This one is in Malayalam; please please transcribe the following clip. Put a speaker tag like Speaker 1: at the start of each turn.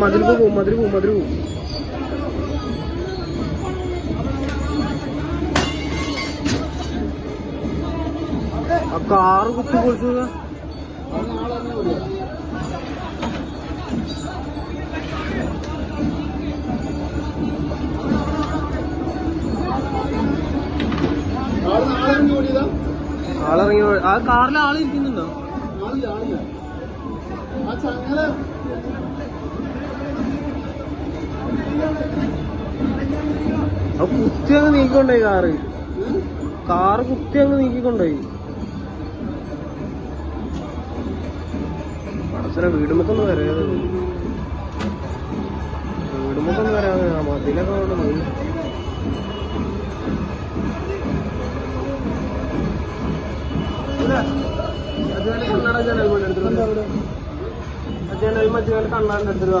Speaker 1: മതിൽ പോവും മതിൽ പോവും മതിൽ പോവും കാറ് കുത്തി പൊളിച്ചു ആളിറങ്ങി ആ കാറിൽ ആൾ ഇരിക്കുന്നുണ്ടോ ആ കുത്തി അങ്ങ് നീക്കിക്കൊണ്ടോയി കാറ്. കാറ് കുത്തി അങ്ങ് നീക്കിക്കൊണ്ടോയി. പടച്ചനെ വീടുമ്പൊക്കൊന്ന് വരാതെ. വീടുമ്പൊക്കൊന്ന് വരാതെ മതിലൊക്കെ അവിടെ പോയി. കണ്ണട ജനൽ മണി എടുത്തിട്ട് ജനൽ മറ്റേ കണ്ണാണ്ട് എടുത്തിട്ട്